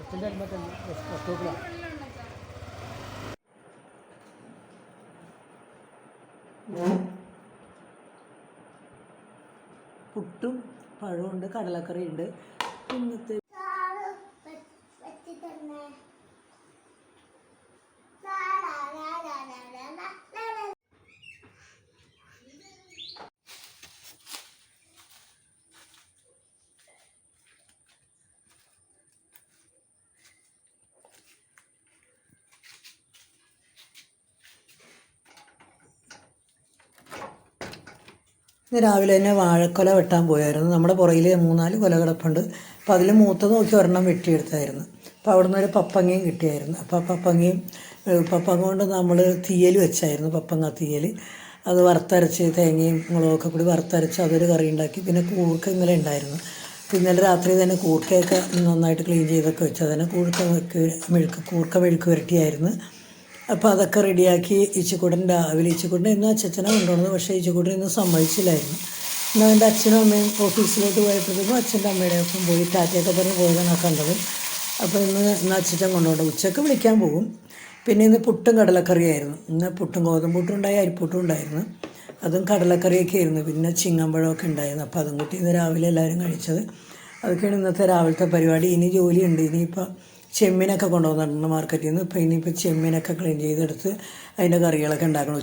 അച്ഛന്റെ helmet bus പുട്ടും പഴമുണ്ട് കടലക്കറിയുണ്ട് ഇന്നത്തെ ഇന്ന് രാവിലെ തന്നെ വാഴക്കൊല വെട്ടാൻ പോയായിരുന്നു. നമ്മുടെ പുറകിൽ മൂന്നാൽ കൊല കിടപ്പുണ്ട് അപ്പോൾ അതിൽ മൂത്തത് നോക്കി ഒരെണ്ണം വെട്ടിയെടുത്തായിരുന്നു. അപ്പോൾ അവിടെ നിന്നൊരു പപ്പങ്ങയും കിട്ടിയായിരുന്നു. അപ്പോൾ പപ്പങ്ങയും പപ്പങ്ങ കൊണ്ട് നമ്മൾ തീയൽ വെച്ചായിരുന്നു പപ്പങ്ങ തീയൽ അത് വറുത്തരച്ച് തേങ്ങയും മുളകൊക്കെ കൂടി വറുത്തരച്ച് അതൊരു കറി ഉണ്ടാക്കി. പിന്നെ കൂർക്ക ഇന്നലെ ഉണ്ടായിരുന്നു. ഇന്നലെ രാത്രി തന്നെ കൂർക്കയൊക്കെ നന്നായിട്ട് ക്ലീൻ ചെയ്തൊക്കെ വെച്ചു അതിനെ കൂർക്ക മെഴുക്ക് കൂർക്ക മെഴുക്ക് പുരട്ടിയായിരുന്നു. അപ്പോൾ അതൊക്കെ റെഡിയാക്കി ഇച്ചിക്കൂടൻ രാവിലെ ഇച്ചിക്കൂടൻ ഇന്ന് അച്ഛനെ കൊണ്ടുവന്നത് പക്ഷേ ഇച്ചിക്കൂടൻ ഇന്ന് സമ്മതിച്ചില്ലായിരുന്നു. എന്നാൽ എന്റെ അച്ഛനും അമ്മയും ഓഫീസിലോട്ട് പോയപ്പോഴത്തേക്കും അച്ഛന്റെ അമ്മയുടെ ഒപ്പം പോയി ടാറ്റയൊക്കെ പറഞ്ഞ് പോയതാണ് കണ്ടത്. അപ്പോൾ ഇന്ന് ഇന്ന് അച്ഛൻ കൊണ്ടുപോകണം ഉച്ചയ്ക്ക് വിളിക്കാൻ പോകും. പിന്നെ ഇന്ന് പുട്ടും കടലക്കറിയായിരുന്നു. ഇന്ന് പുട്ടും ഗോതമ്പുട്ടും ഉണ്ടായി അരിപ്പുട്ടും ഉണ്ടായിരുന്നു. അതും കടലക്കറിയൊക്കെ ആയിരുന്നു. പിന്നെ ചിങ്ങമ്പഴമൊക്കെ ഉണ്ടായിരുന്നു. അപ്പോൾ അതും കൂട്ടി ഇന്ന് രാവിലെ എല്ലാവരും കഴിച്ചത്. അതൊക്കെയാണ് ഇന്നത്തെ രാവിലത്തെ പരിപാടി. ഇനി ജോലിയുണ്ട്. ഇനിയിപ്പോൾ ചെമ്മീനൊക്കെ കൊണ്ടുവന്നിട്ടുണ്ട് മാർക്കറ്റിൽ നിന്ന്. ഇപ്പം ഇനിയിപ്പോൾ ചെമ്മീനൊക്കെ ക്ലീൻ ചെയ്തെടുത്ത് അതിന്റെ കറികളൊക്കെ ഉണ്ടാക്കണം.